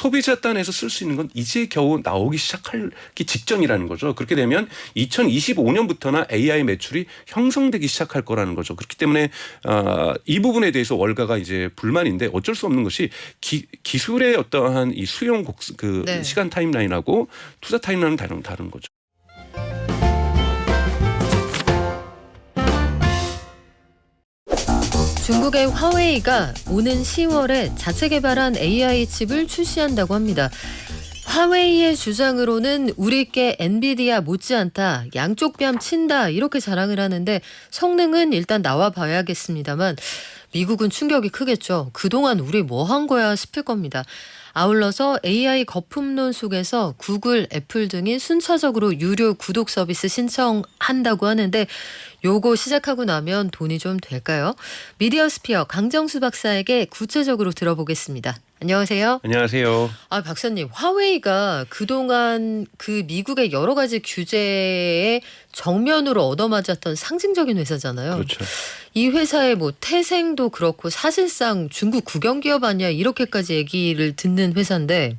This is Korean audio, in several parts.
소비자 단에서 쓸 수 있는 건 이제 겨우 나오기 시작하기 직전이라는 거죠. 그렇게 되면 2025년부터나 AI 매출이 형성되기 시작할 거라는 거죠. 그렇기 때문에 어, 이 부분에 대해서 월가가 이제 불만인데 어쩔 수 없는 것이 기, 기술의 어떠한 이 수용 곡, 그 네. 시간 타임라인하고 투자 타임라인은 다른 다른 거죠. 중국의 화웨이가 오는 10월에 자체 개발한 AI 칩을 출시한다고 합니다. 화웨이의 주장으로는 우리께 엔비디아 못지않다 양쪽 뺨 친다 이렇게 자랑을 하는데 성능은 일단 나와 봐야겠습니다만 미국은 충격이 크겠죠. 그동안 우리 뭐 한 거야 싶을 겁니다. 아울러서 AI 거품론 속에서 구글, 애플 등이 순차적으로 유료 구독 서비스 신청한다고 하는데 요거 시작하고 나면 돈이 좀 될까요? 미디어 스피어 강정수 박사에게 구체적으로 들어보겠습니다. 안녕하세요. 안녕하세요. 아, 박사님, 화웨이가 그동안 그 미국의 여러 가지 규제에 정면으로 얻어맞았던 상징적인 회사잖아요. 그렇죠. 이 회사의 뭐 태생도 그렇고 사실상 중국 국영 기업 아니야 이렇게까지 얘기를 듣는 회사인데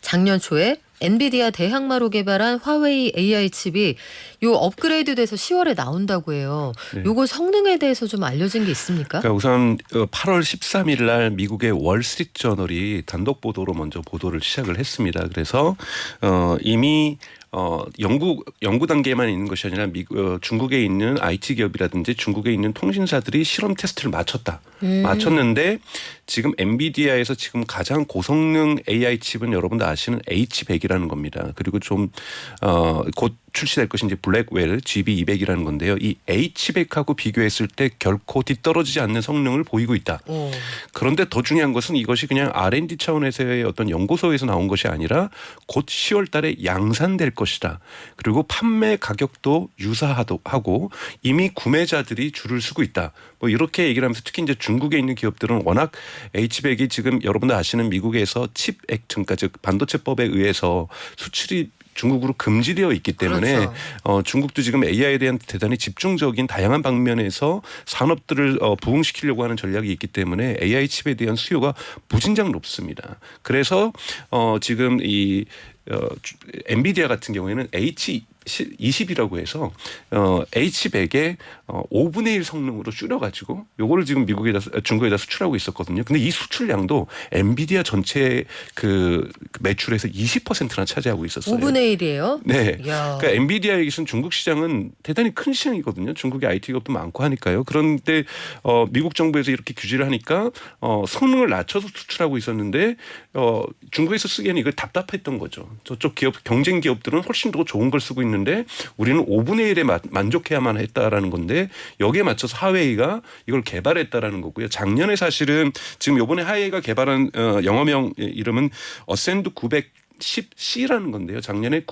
작년 초에 엔비디아 대항마로 개발한 화웨이 AI 칩이 요 업그레이드돼서 10월에 나온다고 해요. 네. 요거 성능에 대해서 좀 알려진 게 있습니까? 그러니까 우선 어, 8월 13일 날 미국의 월스트리트 저널이 단독 보도로 먼저 보도를 시작을 했습니다. 그래서 어 이미 어 연구 연구 단계만 있는 것이 아니라 미, 어, 중국에 있는 IT 기업이라든지 중국에 있는 통신사들이 실험 테스트를 마쳤다. 음. 마쳤는데 지금 엔비디아에서 지금 가장 고성능 AI 칩은 여러분도 아시는 H100이라는 겁니다. 그리고 좀어곧 출시될 것이 이제 블랙웰 GB200이라는 건데요. 이 H100하고 비교했을 때 결코 뒤떨어지지 않는 성능을 보이고 있다. 어. 그런데 더 중요한 것은 이것이 그냥 R&D 차원에서의 어떤 연구소에서 나온 것이 아니라 곧 10월 달에 양산될 것이다. 그리고 판매 가격도 유사하고 이미 구매자들이 줄을 서고 있다. 뭐 이렇게 얘기를 하면서 특히 이제 중국에 있는 기업들은 워낙 H100이 지금 여러분들 아시는 미국에서 칩 액트 그러니까 즉 반도체법에 의해서 수출이 중국으로 금지되어 있기 때문에 그렇죠. 어, 중국도 지금 AI에 대한 대단히 집중적인 다양한 방면에서 산업들을 어, 부흥시키려고 하는 전략이 있기 때문에 AI 칩에 대한 수요가 무진장 높습니다. 그래서 어, 지금 이 어, 주- 엔비디아 같은 경우에는 H 20이라고 해서 어, H100의 어, 5분의 1 성능으로 줄여가지고 요거를 지금 미국에다 수- 중국에다 수출하고 있었거든요. 근데 이 수출량도 엔비디아 전체 그 매출에서 20%나 차지하고 있었어요. 5분의 1이에요? 네. 야. 그러니까 엔비디아에게서는 중국 시장은 대단히 큰 시장이거든요. 중국의 IT 기업도 많고 하니까요. 그런데 어, 미국 정부에서 이렇게 규제를 하니까 어, 성능을 낮춰서 수출하고 있었는데 어, 중국에서 쓰기에는 이거 답답했던 거죠. 저쪽 기업 경쟁 기업들은 훨씬 더 좋은 걸 쓰고 있는 데 우리는 5분의 1에 마- 만족해야만 했다라는 건데 여기에 맞춰서 하웨이가 이걸 개발했다라는 거고요. 작년에 사실은 지금 요번에 하웨이가 개발한 어, 영어명 이름은 어센드 900 10C라는 건데요. 작년에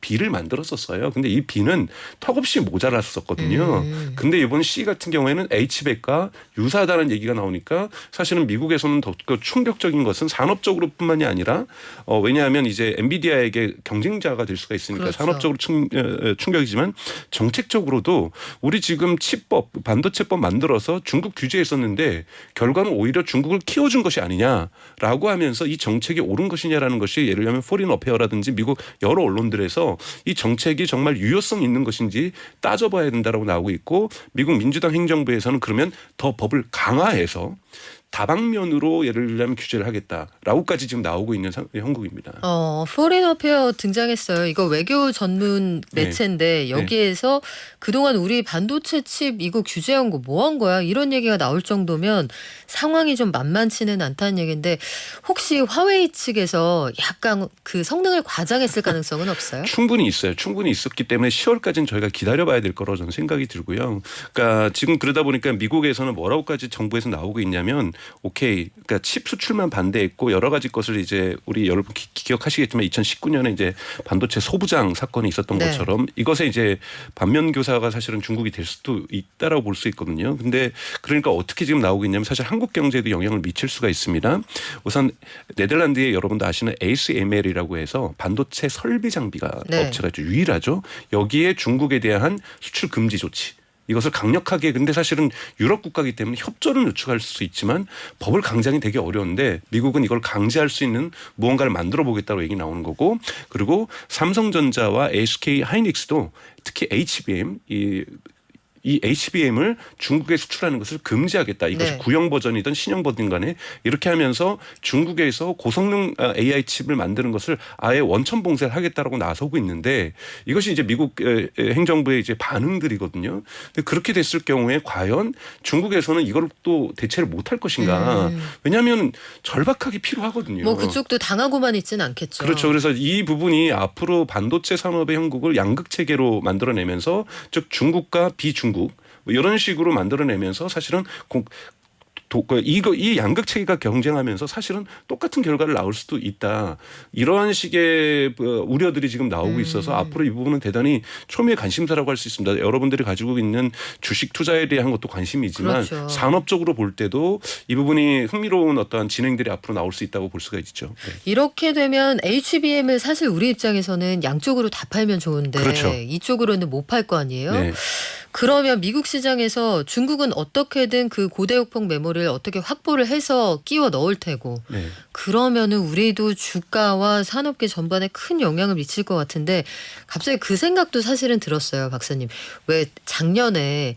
910B를 만들었었어요. 근데 이 B는 턱없이 모자랐었거든요. 음. 근데 이번 C 같은 경우에는 H백과 유사하다는 얘기가 나오니까 사실은 미국에서는 더 충격적인 것은 산업적으로뿐만이 아니라 어, 왜냐하면 이제 엔비디아에게 경쟁자가 될 수가 있으니까 그렇죠. 산업적으로 충, 어, 충격이지만 정책적으로도 우리 지금 칩법 반도체법 만들어서 중국 규제했었는데 결과는 오히려 중국을 키워준 것이 아니냐라고 하면서 이 정책이 옳은 것이냐라는 것이 예를 들면 포린 어페어라든지 미국 여러 언론들에서 이 정책이 정말 유효성 있는 것인지 따져봐야 된다라고 나오고 있고 미국 민주당 행정부에서는 그러면 더 법을 강화해서 다방면으로 예를 들면 규제를 하겠다라고까지 지금 나오고 있는 상- 형국입니다. 어, 포린 어페어 등장했어요. 이거 외교 전문 네. 매체인데 여기에서 그동안 우리 반도체 칩 이거 규제한 거 뭐 한 거야? 이런 얘기가 나올 정도면 상황이 좀 만만치는 않다는 얘기인데 혹시 화웨이 측에서 약간 그 성능을 과장했을 가능성은 없어요? 충분히 있어요. 충분히 있었기 때문에 10월까지는 저희가 기다려봐야 될 거라고 저는 생각이 들고요. 그러니까 지금 그러다 보니까 미국에서는 뭐라고까지 정부에서 나오고 있냐면 오케이, 그러니까 칩 수출만 반대했고 여러 가지 것을 이제 우리 여러분 기, 기억하시겠지만 2019년에 이제 반도체 소부장 사건이 있었던 네. 것처럼 이것에 이제 반면 교사가 사실은 중국이 될 수도 있다라고 볼 수 있거든요. 근데 그러니까 어떻게 지금 나오고 있냐면 사실 한국 경제에도 영향을 미칠 수가 있습니다. 우선 네덜란드에 여러분도 아시는 ASML이라고 해서 반도체 설비 장비가 네. 업체가. 유일하죠. 여기에 중국에 대한 수출 금지 조치 이것을 강력하게 근데 사실은 유럽 국가이기 때문에 협조를 요청할 수 있지만 법을 강제하기 되게 어려운데 미국은 이걸 강제할 수 있는 무언가를 만들어 보겠다고 얘기 나오는 거고 그리고 삼성전자와 SK 하이닉스도 특히 HBM 이 이 HBM을 중국에 수출하는 것을 금지하겠다. 이것이 네. 구형 버전이든 신형 버전 간에 이렇게 하면서 중국에서 고성능 아, AI 칩을 만드는 것을 아예 원천 봉쇄를 하겠다라고 나서고 있는데 이것이 이제 미국 행정부의 이제 반응들이거든요. 근데 그렇게 됐을 경우에 과연 중국에서는 이걸 또 대체를 못할 것인가? 음. 왜냐하면 절박하게 필요하거든요. 뭐 그쪽도 당하고만 있지는 않겠죠. 그렇죠. 그래서 이 부분이 앞으로 반도체 산업의 형국을 양극 체계로 만들어내면서 즉 중국과 비중 국 뭐 이런 식으로 만들어내면서 사실은 공, 도, 그 이거 이 양극 체계가 경쟁하면서 사실은 똑같은 결과를 나올 수도 있다. 이러한 식의 그 우려들이 지금 나오고 음. 있어서 앞으로 이 부분은 대단히 초미의 관심사라고 할 수 있습니다. 여러분들이 가지고 있는 주식 투자에 대한 것도 관심이지만 그렇죠. 산업적으로 볼 때도 이 부분이 흥미로운 어떤 진행들이 앞으로 나올 수 있다고 볼 수가 있죠. 네. 이렇게 되면 HBM을 사실 우리 입장에서는 양쪽으로 다 팔면 좋은데 그렇죠. 이쪽으로는 못 팔 거 아니에요? 네. 그러면 미국 시장에서 중국은 어떻게든 그 고대역폭 메모리를 어떻게 확보를 해서 끼워 넣을 테고 네. 그러면은 우리도 주가와 산업계 전반에 큰 영향을 미칠 것 같은데 갑자기 그 생각도 사실은 들었어요, 박사님. 왜 작년에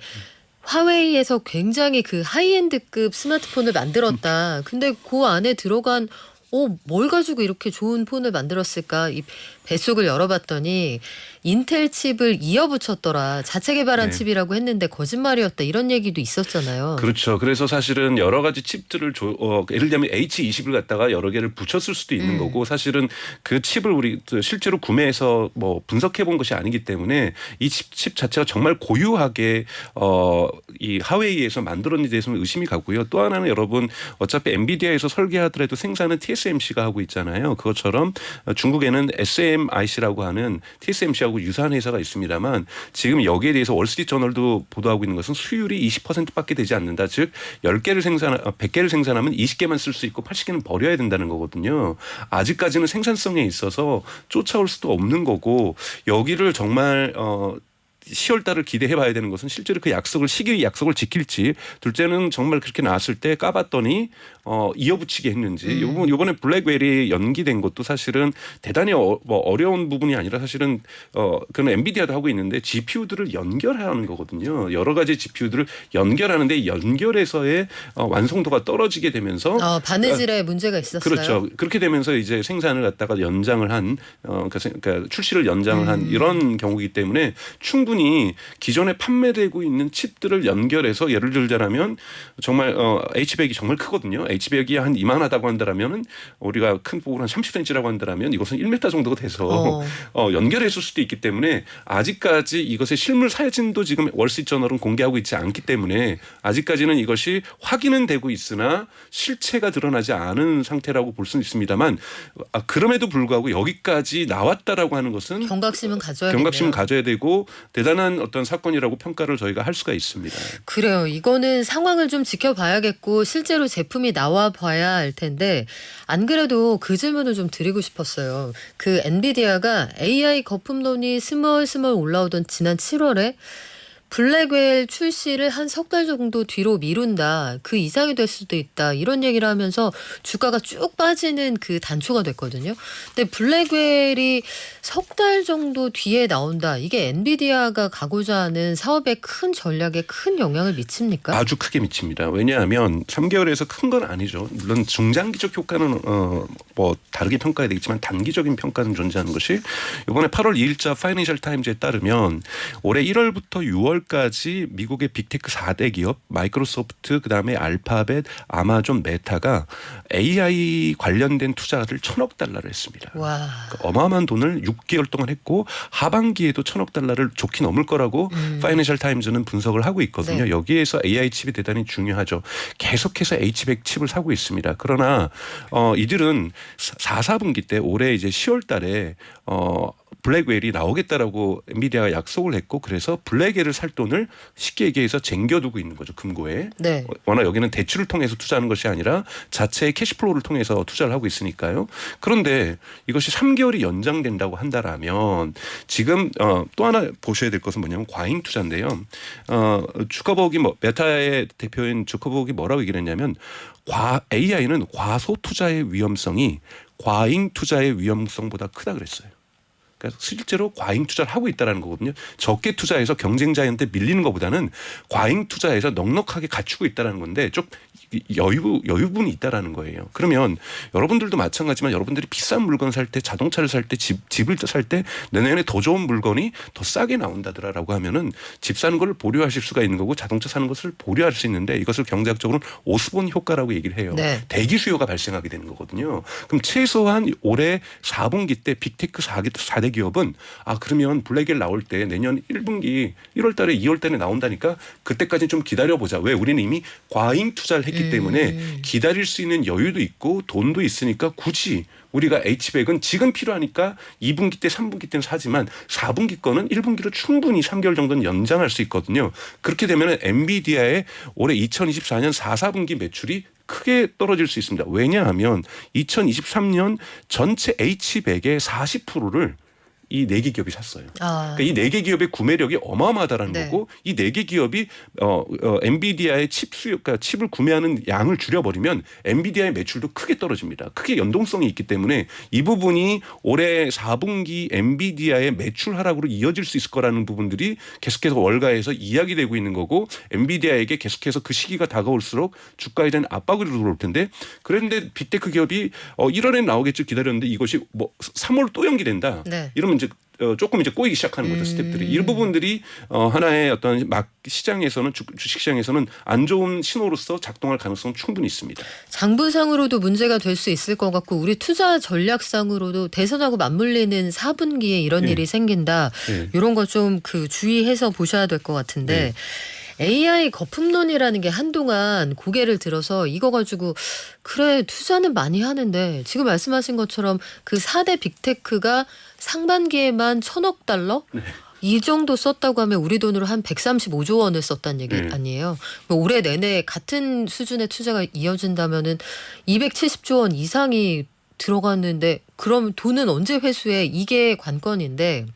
화웨이에서 굉장히 그 하이엔드급 스마트폰을 만들었다. 근데 그 안에 들어간 어, 뭘 가지고 이렇게 좋은 폰을 만들었을까? 이 뱃속을 열어봤더니 인텔 칩을 이어붙였더라. 자체 개발한 네. 칩이라고 했는데 거짓말이었다. 이런 얘기도 있었잖아요. 그렇죠. 그래서 사실은 여러 가지 칩들을 조, 어, 예를 들면 H20을 갖다가 여러 개를 붙였을 수도 있는 음. 거고 사실은 그 칩을 우리 그 실제로 구매해서 뭐 분석해 본 것이 아니기 때문에 이칩 칩 자체가 정말 고유하게 어, 이 하웨이에서 만들었는지 대해서는 의심이 가고요. 또 하나는 여러분 어차피 엔비디아에서 설계하더라도 생산은 TSMC가 하고 있잖아요. 그것처럼 중국에는 SMIC라고 하는 TSMC하고 유사한 회사가 있습니다만 지금 여기에 대해서 월스트리트 저널도 보도하고 있는 것은 수율이 20%밖에 되지 않는다. 즉 10개를 생산 100개를 생산하면 20개만 쓸 수 있고 80개는 버려야 된다는 거거든요. 아직까지는 생산성에 있어서 쫓아올 수도 없는 거고 여기를 정말 어 10월 달을 기대해 봐야 되는 것은 실제로 그 약속을 시기 약속을 지킬지 둘째는 정말 그렇게 나왔을 때 까봤더니 어 이어붙이게 했는지 음. 요번 요번에 블랙웰이 연기된 것도 사실은 대단히 어, 뭐 어려운 부분이 아니라 사실은 어 그는 엔비디아도 하고 있는데 GPU들을 연결하는 거거든요. 여러 가지 GPU들을 연결하는데 연결해서의 어, 완성도가 떨어지게 되면서 어, 바느질에 문제가 있었어요. 그렇죠. 그렇게 되면서 이제 생산을 갖다가 연장을 한, 어, 그러니까 생- 그러니까 출시를 연장을 한 음. 이런 경우이기 때문에 충분히 기존에 판매되고 있는 칩들을 연결해서 예를 들자면 정말 어, H백이 정말 크거든요. H백이 한 이만하다고 한다라면은 우리가 큰 폭으로 한 30cm라고 한다라면 이것은 1m 정도가 돼서 어. 어, 연결했을 수도 있기 때문에 아직까지 이것의 실물 사진도 지금 월스트리트저널은 공개하고 있지 않기 때문에 아직까지는 이것이 확인은 되고 있으나 실체가 드러나지 않은 상태라고 볼 수는 있습니다만 아, 그럼에도 불구하고 여기까지 나왔다라고 하는 것은 경각심은 가져야겠네요. 경각심을 가져야 되고 대단한 어떤 사건이라고 평가를 저희가 할 수가 있습니다. 그래요. 이거는 상황을 좀 지켜봐야겠고 실제로 제품이 나와 봐야 할 텐데 안 그래도 그 질문을 좀 드리고 싶었어요. 그 엔비디아가 AI 거품론이 스멀스멀 올라오던 지난 7월에 블랙웰 출시를 한 석 달 정도 뒤로 미룬다. 그 이상이 될 수도 있다. 이런 얘기를 하면서 주가가 쭉 빠지는 그 단초가 됐거든요. 근데 블랙웰이 석 달 정도 뒤에 나온다. 이게 엔비디아가 가고자 하는 사업에 큰 전략에 큰 영향을 미칩니까? 아주 크게 미칩니다. 왜냐하면 3개월에서 큰 건 아니죠. 물론 중장기적 효과는 어 뭐 다르게 평가해야 되겠지만 단기적인 평가는 존재하는 것이 이번에 8월 2일자 파이낸셜 타임즈에 따르면 올해 1월부터 6월 까지 미국의 빅테크 4대 기업 마이크로소프트 그다음에 알파벳, 아마존, 메타가 AI 관련된 투자를 천억 달러를 했습니다. 와. 그러니까 어마어마한 돈을 6개월 동안 했고 하반기에도 천억 달러를 좋게 넘을 거라고 음. 파이낸셜 타임즈는 분석을 하고 있거든요. 네. 여기에서 AI 칩이 대단히 중요하죠. 계속해서 H100 칩을 사고 있습니다. 그러나 어 이들은 4, 4분기 때 올해 이제 10월 달에 어 블랙웰이 나오겠다라고 엔비디아가 약속을 했고 그래서 블랙웰을 살 돈을 쉽게 얘기해서 쟁겨두고 있는 거죠 금고에. 네. 워낙 여기는 대출을 통해서 투자하는 것이 아니라 자체의 캐시플로우를 통해서 투자를 하고 있으니까요. 그런데 이것이 3개월이 연장된다고 한다라면 지금 어, 또 하나 보셔야 될 것은 뭐냐면 과잉 투자인데요. 어, 주커버기 뭐 메타의 대표인 주커버기 뭐라고 얘기를 했냐면 과 AI는 과소 투자의 위험성이 과잉 투자의 위험성보다 크다 그랬어요. 그러니까 실제로 과잉 투자를 하고 있다라는 거거든요. 적게 투자해서 경쟁자한테 밀리는 것보다는 과잉 투자해서 넉넉하게 갖추고 있다라는 건데 좀 여유 여유분이 있다라는 거예요. 그러면 여러분들도 마찬가지만 여러분들이 비싼 물건 살 때 자동차를 살 때 집 집을 살 때 내년에 더 좋은 물건이 더 싸게 나온다더라라고 하면은 집 사는 걸 보류하실 수가 있는 거고 자동차 사는 것을 보류할 수 있는데 이것을 경제학적으로는 오스본 효과라고 얘기를 해요. 네. 대기 수요가 발생하게 되는 거거든요. 그럼 최소한 올해 4분기 때 빅테크 4대 기업은 아 그러면 블랙엘 나올 때 내년 1분기 1월 달에 2월 달에 나온다니까 그때까지 좀 기다려 보자. 왜 우리는 이미 과잉 투자를 했기 때문에 기다릴 수 있는 여유도 있고 돈도 있으니까 굳이 우리가 H백은 지금 필요하니까 2분기 때 3분기 때는 사지만 4분기 거는 1분기로 충분히 3개월 정도는 연장할 수 있거든요. 그렇게 되면 엔비디아의 올해 2024년 4, 4분기 매출이 크게 떨어질 수 있습니다. 왜냐하면 2023년 전체 H100의 40%를 이 네 개 기업이 샀어요. 아. 그러니까 이 네 개 기업의 구매력이 어마어마하다라는 네. 거고 이 네 개 기업이 어, 어 엔비디아의 칩 수요, 그러니까 칩을 구매하는 양을 줄여버리면 엔비디아의 매출도 크게 떨어집니다. 크게 연동성이 있기 때문에 이 부분이 올해 4분기 엔비디아의 매출 하락으로 이어질 수 있을 거라는 부분들이 계속해서 월가에서 이야기되고 있는 거고 엔비디아에게 계속해서 그 시기가 다가올수록 주가에 대한 압박이 들어올 텐데 그런데 빅테크 기업이 어 1월에 나오겠죠 기다렸는데 이것이 뭐 3월 또 연기된다. 네. 이러면 조금 이제 꼬이기 시작하는 거죠 스텝들이 이 부분들이 어, 하나의 어떤 막 시장에서는 주, 주식 시장에서는 안 좋은 신호로서 작동할 가능성 은 충분히 있습니다. 장부상으로도 문제가 될 수 있을 것 같고 우리 투자 전략상으로도 대선하고 맞물리는 4분기에 이런 네. 일이 생긴다. 네. 이런 거 좀 그 주의해서 보셔야 될 것 같은데 AI 거품론이라는 게 한동안 고개를 들어서 이거 가지고 그래 투자는 많이 하는데 지금 말씀하신 것처럼 그 4대 빅테크가 상반기에만 천억 달러 네. 이 정도 썼다고 하면 우리 돈으로 한 135조 원을 썼다는 얘기 네. 아니에요. 뭐 올해 내내 같은 수준의 투자가 이어진다면은 270조 원 이상이 들어갔는데 그럼 돈은 언제 회수해? 이게 관건인데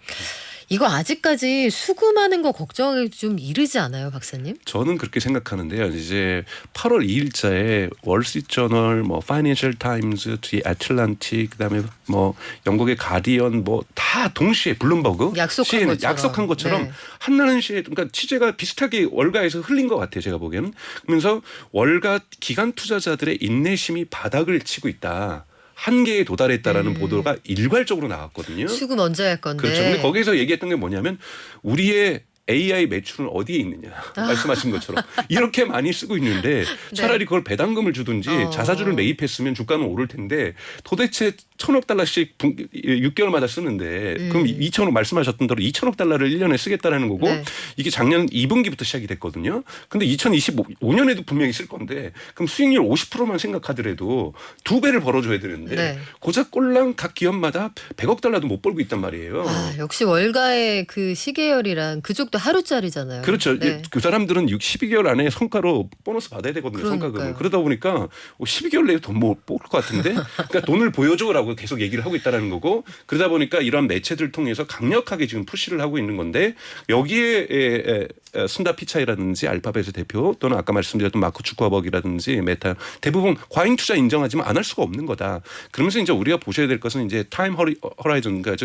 이거 아직까지 수금하는 거 걱정이 좀 이르지 않아요, 박사님? 저는 그렇게 생각하는데요. 이제 8월 2일자에 월스트리트저널, 뭐 파이낸셜 타임즈, 뒤 애틀란틱, 그다음에 뭐 영국의 가디언, 뭐 다 동시에 블룸버그 약속한 CNN, 것처럼. 약속한 것처럼 네. 한나는 시에 그러니까 취재가 비슷하게 월가에서 흘린 것 같아요. 제가 보기에는 그러면서 월가 기관 투자자들의 인내심이 바닥을 치고 있다. 한계에 도달했다라는 보도가 일괄적으로 나왔거든요. 수금 언제 할 건데? 그렇죠. 근데 거기서 얘기했던 게 뭐냐면 우리의 AI 매출은 어디에 있느냐 말씀하신 것처럼 이렇게 많이 쓰고 있는데 차라리 그걸 배당금을 주든지 네. 어. 자사주를 매입했으면 주가는 오를 텐데 도대체 천억 달러씩 분- 6개월마다 쓰는데 그럼 2천억 말씀하셨던 대로 2천억 달러를 1년에 쓰겠다라는 거고 네. 이게 작년 2분기부터 시작이 됐거든요. 근데 2025년에도 분명히 쓸 건데 그럼 수익률 50%만 생각하더라도 두 배를 벌어줘야 되는데 네. 고작 꼴랑 각 기업마다 100억 달러도 못 벌고 있단 말이에요. 아, 역시 월가의 그 시계열이랑 그쪽 도 하루짜리잖아요. 그렇죠. 네. 그 사람들은 6, 12개월 안에 성과로 보너스 받아야 되거든요. 그러니까요. 성과금을. 그러다 보니까 12개월 내에 돈 못 뽑을 것 같은데 그러니까 돈을 보여줘라고 계속 얘기를 하고 있다라는 거고 그러다 보니까 이런 매체들 통해서 강력하게 지금 푸시를 하고 있는 건데 여기에 에, 에, 에, 순다 피차이라든지 알파벳의 대표 또는 아까 말씀드렸던 마크 주커버기라든지 메타 대부분 과잉 투자 인정하지만 안 할 수가 없는 거다. 그러면서 이제 우리가 보셔야 될 것은 이제 타임 허리, 허라이즌 그러니까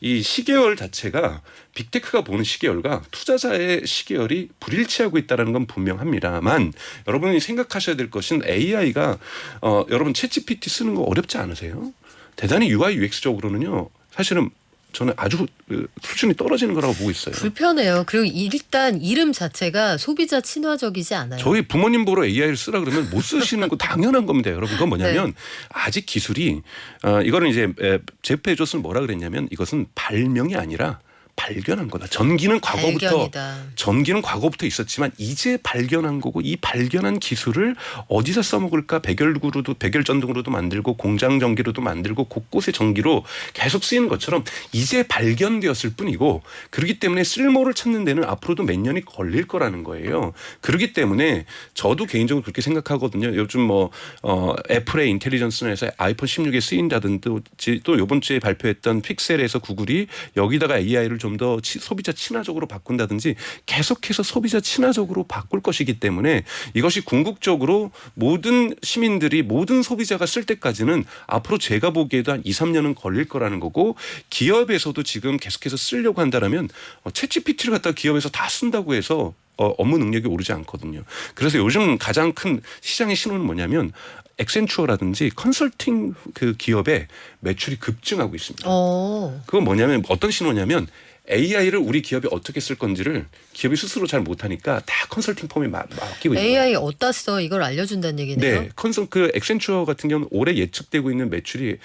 즉이 시계열 자체가 빅테크가 보는 시계열과 투자자의 시계열이 불일치하고 있다는 건 분명합니다만 여러분이 생각하셔야 될 것은 AI가 어, 여러분 챗GPT 쓰는 거 어렵지 않으세요? 대단히 UI UX적으로는요. 사실은 저는 아주 그, 수준이 떨어지는 거라고 보고 있어요. 불편해요. 그리고 일단 이름 자체가 소비자 친화적이지 않아요. 저희 부모님 보러 AI를 쓰라 그러면 못 쓰시는 거 당연한 겁니다, 여러분. 그건 뭐냐면 네. 아직 기술이 어, 이거는 이제 에, 제프 베조스는 뭐라 그랬냐면 이것은 발명이 아니라 발견한 거다. 전기는 과거부터 발견이다. 전기는 과거부터 있었지만 이제 발견한 거고 이 발견한 기술을 어디서 써먹을까 백열구로도 백열전등으로도 만들고 공장 전기로도 만들고 곳곳에 전기로 계속 쓰이는 것처럼 이제 발견되었을 뿐이고 그렇기 때문에 쓸모를 찾는 데는 앞으로도 몇 년이 걸릴 거라는 거예요. 그렇기 때문에 저도 개인적으로 그렇게 생각하거든요. 요즘 뭐 어, 애플의 인텔리전스나 해서 아이폰 16에 쓰인다든지 또 요번 주에 발표했던 픽셀에서 구글이 여기다가 AI를 좀 더 소비자 친화적으로 바꾼다든지 계속해서 소비자 친화적으로 바꿀 것이기 때문에 이것이 궁극적으로 모든 시민들이 모든 소비자가 쓸 때까지는 앞으로 제가 보기에도 한 2, 3년은 걸릴 거라는 거고 기업에서도 지금 계속해서 쓰려고 한다라면 어, 챗 GPT를 갖다 기업에서 다 쓴다고 해서 어, 업무 능력이 오르지 않거든요. 그래서 요즘 가장 큰 시장의 신호는 뭐냐면 엑센추어라든지 컨설팅 그 기업의 매출이 급증하고 있습니다. 어. 그건 뭐냐면 어떤 신호냐면 AI를 우리 기업이 어떻게 쓸 건지를 기업이 스스로 잘 못하니까 다 컨설팅 펌에 마- 맡기고 있는 거예요. AI 어디다 써 이걸 알려준다는 얘기네요. 네, 컨설 그 엑센추어 같은 경우는 올해 예측되고 있는 매출이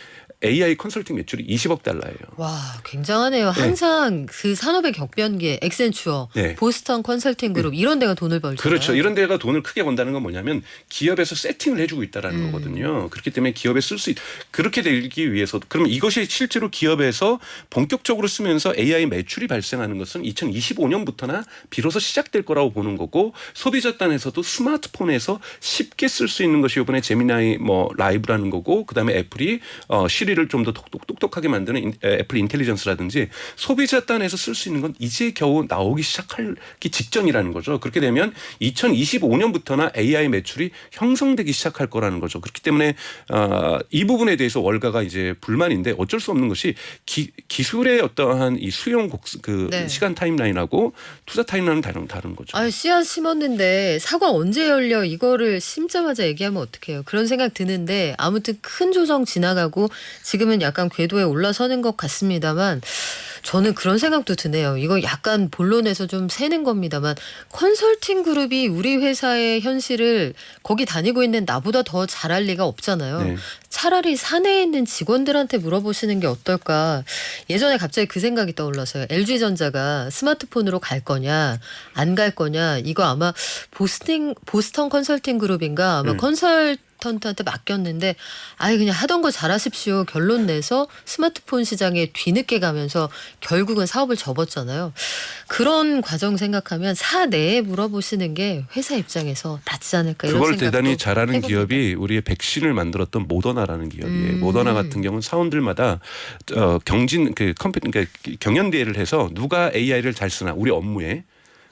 AI 컨설팅 매출이 20억 달러예요. 와 굉장하네요. 항상 그 산업의 격변기에 엑센추어, 네. 보스턴 컨설팅 그룹 이런 데가 돈을 벌잖아요. 그렇죠. 이런 데가 돈을 크게 번다는 건 뭐냐면 기업에서 세팅을 해주고 있다라는 음. 거거든요. 그렇기 때문에 기업에 쓸 수 있, 그렇게 되기 위해서 그러면 이것이 실제로 기업에서 본격적으로 쓰면서 AI 매출이 발생하는 것은 2025년부터나 비로소 시작될 거라고 보는 거고 소비자 단에서도 스마트폰에서 쉽게 쓸 수 있는 것이 이번에 제미나이 뭐 라이브라는 거고 그다음에 애플이 어 시리 를 좀 더 똑똑하게 만드는 애플 인텔리전스라든지 소비자 단에서 쓸 수 있는 건 이제 겨우 나오기 시작하기 직전이라는 거죠. 그렇게 되면 2025년부터나 AI 매출이 형성되기 시작할 거라는 거죠. 그렇기 때문에 어, 이 부분에 대해서 월가가 이제 불만인데 어쩔 수 없는 것이 기, 기술의 어떠한 이 수용 곡, 그 네. 시간 타임라인하고 투자 타임라인은 다른 다른 거죠. 아 씨앗 심었는데 사과 언제 열려 이거를 심자마자 얘기하면 어떡해요. 그런 생각 드는데 아무튼 큰 조정 지나가고 지금은 약간 궤도에 올라서는 것 같습니다만 저는 그런 생각도 드네요. 이거 약간 본론에서 좀 새는 겁니다만 컨설팅 그룹이 우리 회사의 현실을 거기 다니고 있는 나보다 더 잘할 리가 없잖아요. 네. 차라리 사내에 있는 직원들한테 물어보시는 게 어떨까. 예전에 갑자기 그 생각이 떠올라서요. LG전자가 스마트폰으로 갈 거냐, 안 갈 거냐. 이거 아마 보스팅, 보스턴 컨설팅 그룹인가 아마 음. 컨설 턴트한테 맡겼는데 아예 그냥 하던 거 잘하십시오. 결론 내서 스마트폰 시장에 뒤늦게 가면서 결국은 사업을 접었잖아요. 그런 과정 생각하면 사내에 물어보시는 게 회사 입장에서 낫지 않을까 이런 그걸 생각도 대단히 잘하는 해봅니다. 기업이 우리의 백신을 만들었던 모더나라는 기업이에요. 음. 모더나 같은 경우는 사원들마다 어, 경진 그 컴퓨 그러니까 경연 대회를 해서 누가 AI를 잘 쓰나 우리 업무에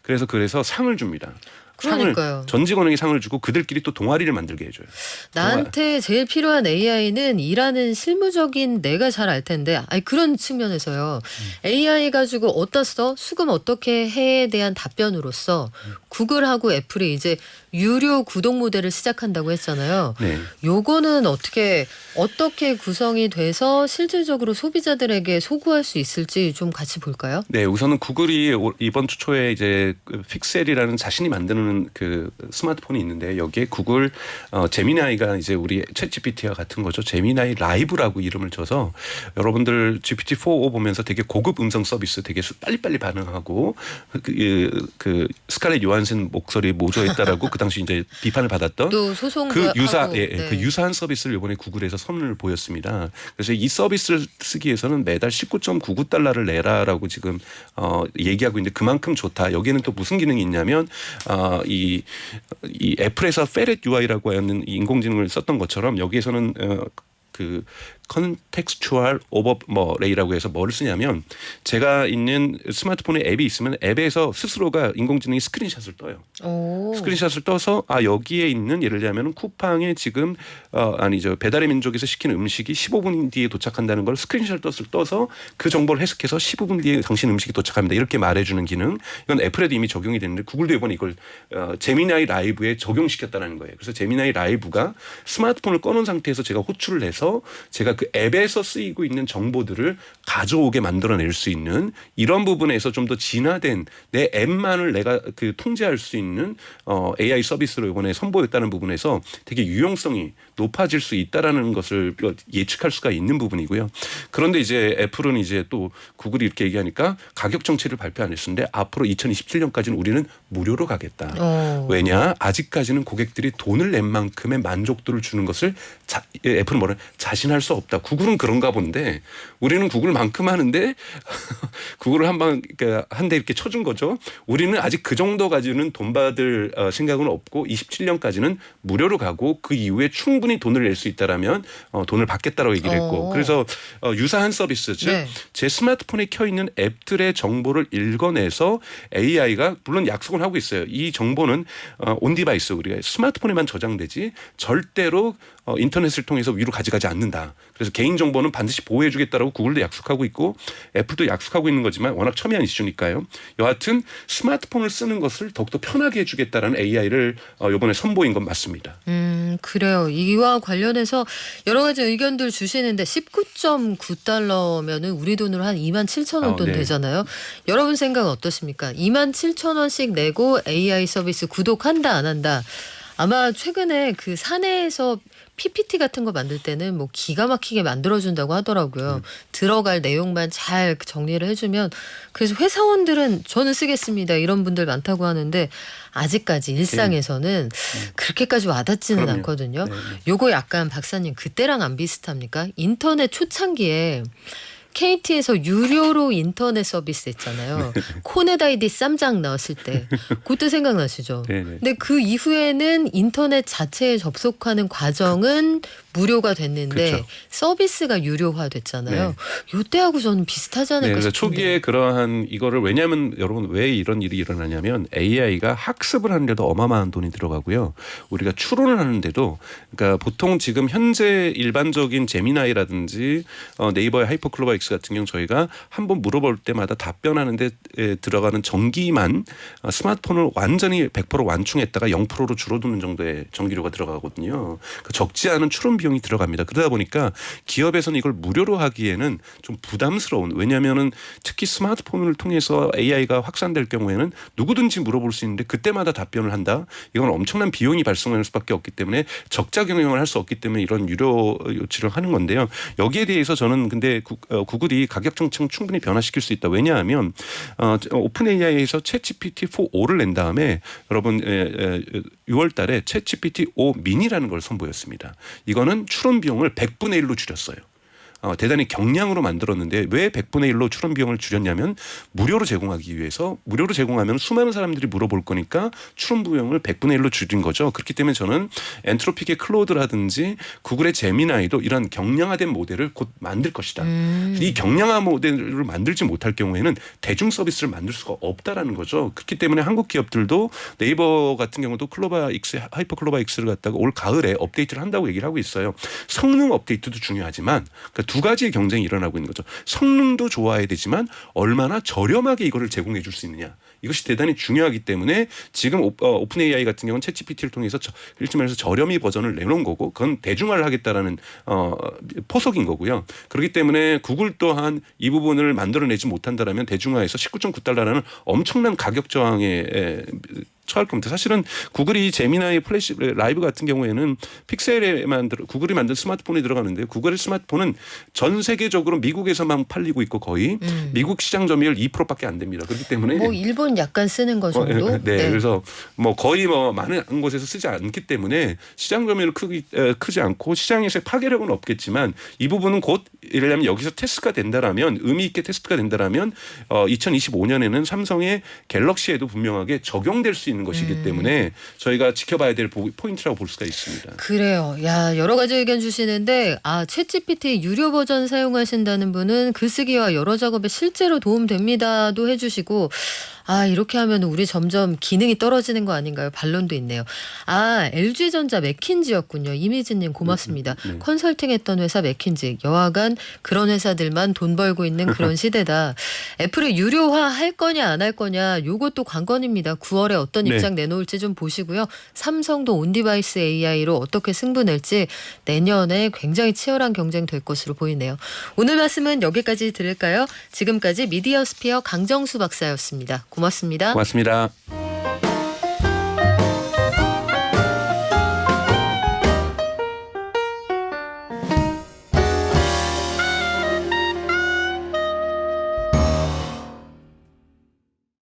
그래서 그래서 상을 줍니다. 그러니까요. 상을 전 직원에게 상을 주고 그들끼리 또 동아리를 만들게 해줘요. 나한테 제일 필요한 AI는 일하는 실무적인 내가 잘 알 텐데, 아니 그런 측면에서요. AI 가지고 어디다 써? 수금 어떻게 해에 대한 답변으로서 구글하고 애플이 이제 유료 구독 모델을 시작한다고 했잖아요. 네. 요거는 어떻게 어떻게 구성이 돼서 실질적으로 소비자들에게 소구할 수 있을지 좀 같이 볼까요? 네, 우선은 구글이 올- 이번 주 초에 이제 그 픽셀이라는 자신이 만드는 그 스마트폰이 있는데 여기에 구글 어, 제미나이가 이제 우리 챗 GPT와 같은 거죠. 제미나이 라이브라고 이름을 줘서 여러분들 GPT-4 보면서 되게 고급 음성 서비스 되게 수- 빨리빨리 반응하고 그, 그, 그 스칼렛 요한슨 목소리 모조했다라고 그 당시 이제 비판을 받았던 또 소송 그 유사 하고, 예, 예, 네. 그 유사한 서비스를 이번에 구글에서 선을 보였습니다. 그래서 이 서비스를 쓰기 위해서는 매달 19.99달러를 내라라고 지금 어 얘기하고 있는데 그만큼 좋다. 여기에는 또 무슨 기능이 있냐면 어이 이 애플에서 페렛 UI라고 하는 이 인공지능을 썼던 것처럼 여기에서는 어 그 컨텍스추얼 오버 뭐 레이라고 해서 뭐를 쓰냐면 제가 있는 스마트폰에 앱이 있으면 앱에서 스스로가 인공지능이 스크린샷을 떠요. 오. 스크린샷을 떠서 아 여기에 있는 예를 들자면 쿠팡에 지금 어 아니죠 배달의 민족에서 시킨 음식이 15분 뒤에 도착한다는 걸 스크린샷을 떴을 떠서 그 정보를 해석해서 15분 뒤에 당신 음식이 도착합니다 이렇게 말해주는 기능 이건 애플에도 이미 적용이 됐는데 구글도 이번에 이걸 어, 제미나이 라이브에 적용시켰다는 거예요. 그래서 제미나이 라이브가 스마트폰을 꺼놓은 상태에서 제가 호출을 해서 제가 그 앱에서 쓰이고 있는 정보들을 가져오게 만들어낼 수 있는 이런 부분에서 좀 더 진화된 내 앱만을 내가 그 통제할 수 있는 어 AI 서비스를 이번에 선보였다는 부분에서 되게 유용성이 높아질 수 있다라는 것을 예측할 수가 있는 부분이고요. 그런데 이제 애플은 이제 또 구글이 이렇게 얘기하니까 가격 정책을 발표 안 했는데 앞으로 2027년까지는 우리는 무료로 가겠다. 어. 왜냐 아직까지는 고객들이 돈을 낸 만큼의 만족도를 주는 것을 자, 예, 애플은 뭐래 자신할 수 없다. 구글은 그런가 본데 우리는 구글만큼 하는데 구글을 한방 한대 이렇게 쳐준 거죠. 우리는 아직 그 정도 가지고는 돈 받을 어, 생각은 없고 27년까지는 무료로 가고 그 이후에 충분히 돈을 낼 수 있다라면 어, 돈을 받겠다라고 얘기를 했고 어. 그래서 어, 유사한 서비스 즉 네. 제 스마트폰에 켜 있는 앱들의 정보를 읽어내서 AI가 물론 약속을 하고 있어요. 이 정보는 어, 온 디바이스 우리가 스마트폰에만 저장되지 절대로 어, 인터넷을 통해서 위로 가져가지 않는다. 그래서 개인 정보는 반드시 보호해주겠다라고 구글도 약속하고 있고 애플도 약속하고 있는 거지만 워낙 첨예한 이슈니까요. 여하튼 스마트폰을 쓰는 것을 더욱더 편하게 해주겠다라는 AI를 어, 이번에 선보인 건 맞습니다. 음, 그래요. 이와 관련해서 여러 가지 의견들 주시는데 19.9달러면은 우리 돈으로 한 2만 7천 원 어, 돈 네. 되잖아요. 여러분 생각은 어떠십니까? 2만 7천 원씩 내고 AI 서비스 구독한다 안 한다. 아마 최근에 그 사내에서 PPT 같은 거 만들 때는 뭐 기가 막히게 만들어준다고 하더라고요. 들어갈 내용만 잘 정리를 해주면 그래서 회사원들은 저는 쓰겠습니다 이런 분들 많다고 하는데 아직까지 일상에서는 그렇게까지 와닿지는 그럼요. 않거든요. 네, 네. 요거 약간 박사님 그때랑 안 비슷합니까? 인터넷 초창기에 KT에서 유료로 인터넷 서비스 했잖아요. 코넷아이디 쌈장 나왔을 때 그때 생각나시죠? 네, 네. 근데 그 이후에는 인터넷 자체에 접속하는 과정은 무료가 됐는데 그렇죠. 서비스가 유료화 됐잖아요. 요때하고 저는 비슷하지 네, 않을까 그래서 싶은데. 초기에 그러한 이거를 왜냐하면 여러분 왜 이런 일이 일어나냐면 AI가 학습을 하는데도 어마어마한 돈이 들어가고요. 우리가 추론을 하는데도 그러니까 보통 지금 현재 일반적인 제미나이라든지 어, 네이버의 하이퍼클로바익스 같은 경우 저희가 한번 물어볼 때마다 답변하는데 에, 들어가는 전기만 어, 스마트폰을 완전히 100% 완충했다가 0%로 줄어드는 정도의 전기료가 들어가거든요. 그 적지 않은 추론 비용 이 들어갑니다. 그러다 보니까 기업에서는 이걸 무료로 하기에는 좀 부담스러운 왜냐하면은 특히 스마트폰을 통해서 AI가 확산될 경우에는 누구든지 물어볼 수 있는데 그때마다 답변을 한다. 이건 엄청난 비용이 발생할 수밖에 없기 때문에 적자 경영을 할 수 없기 때문에 이런 유료 요치를 하는 건데요. 여기에 대해서 저는 근데 구, 어, 구글이 가격 정책을 충분히 변화시킬 수 있다. 왜냐하면 어, 오픈 AI에서 챗 GPT 4.5를 낸 다음에 여러분 에, 에, 6월달에 챗 GPT 5 미니라는 걸 선보였습니다. 이거는 추론 비용을 100분의 1로 줄였어요. 어, 대단히 경량으로 만들었는데 왜 100분의 1로 추론 비용을 줄였냐면 무료로 제공하기 위해서 무료로 제공하면 수많은 사람들이 물어볼 거니까 추론 비용을 100분의 1로 줄인 거죠. 그렇기 때문에 저는 엔트로픽의 클로드라든지 구글의 제미나이도 이런 경량화된 모델을 곧 만들 것이다. 음. 이 경량화 모델을 만들지 못할 경우에는 대중 서비스를 만들 수가 없다라는 거죠. 그렇기 때문에 한국 기업들도 네이버 같은 경우도 클로바 X, 하이퍼 클로바 X를 갖다가 올 가을에 업데이트를 한다고 얘기를 하고 있어요. 성능 업데이트도 중요하지만 그러니까 두 가지의 경쟁이 일어나고 있는 거죠. 성능도 좋아야 되지만 얼마나 저렴하게 이거를 제공해 줄 수 있느냐. 이것이 대단히 중요하기 때문에 지금 오, 어, 오픈 AI 같은 경우는 챗 GPT를 통해서 저, 일찍 말해서 저렴이 버전을 내놓은 거고 그건 대중화를 하겠다라는 어, 포석인 거고요. 그렇기 때문에 구글 또한 이 부분을 만들어내지 못한다라면 대중화해서 19.9달러라는 엄청난 가격 저항에 에, 처할 겁니다. 사실은 구글이 제미나이 플래시 라이브 같은 경우에는 픽셀에 만들 구글이 만든 스마트폰이 들어가는데 구글의 스마트폰은 전 세계적으로 미국에서만 팔리고 있고 거의 음. 미국 시장 점유율 2%밖에 안 됩니다. 그렇기 때문에 뭐 일본 약간 쓰는 거 정도. 어, 네, 그래서 뭐 거의 뭐 많은 곳에서 쓰지 않기 때문에 시장 점유율 크기 에, 크지 않고 시장에서의 파괴력은 없겠지만 이 부분은 곧 예를 들면 여기서 테스트가 된다라면 의미 있게 테스트가 된다라면 어 2025년에는 삼성의 갤럭시에도 분명하게 적용될 수 있는 것이기 음. 때문에 저희가 지켜봐야 될 보- 포인트라고 볼 수가 있습니다. 그래요. 야, 여러 가지 의견 주시는데 아, 챗GPT 유료 버전 사용하신다는 분은 글쓰기와 여러 작업에 실제로 도움됩니다도 해 주시고 아, 이렇게 하면 우리 점점 기능이 떨어지는 거 아닌가요? 반론도 있네요. 아, LG전자 맥킨지였군요. 이미진님 고맙습니다. 네, 네. 컨설팅 했던 회사 맥킨지. 여하간 그런 회사들만 돈 벌고 있는 그런 시대다. 애플이 유료화 할 거냐 안 할 거냐 요것도 관건입니다. 9월에 어떤 네. 입장 내놓을지 좀 보시고요. 삼성도 온디바이스 AI로 어떻게 승부 낼지 내년에 굉장히 치열한 경쟁 될 것으로 보이네요. 오늘 말씀은 여기까지 들을까요? 지금까지 미디어 스피어 강정수 박사였습니다. 고맙습니다. 고맙습니다.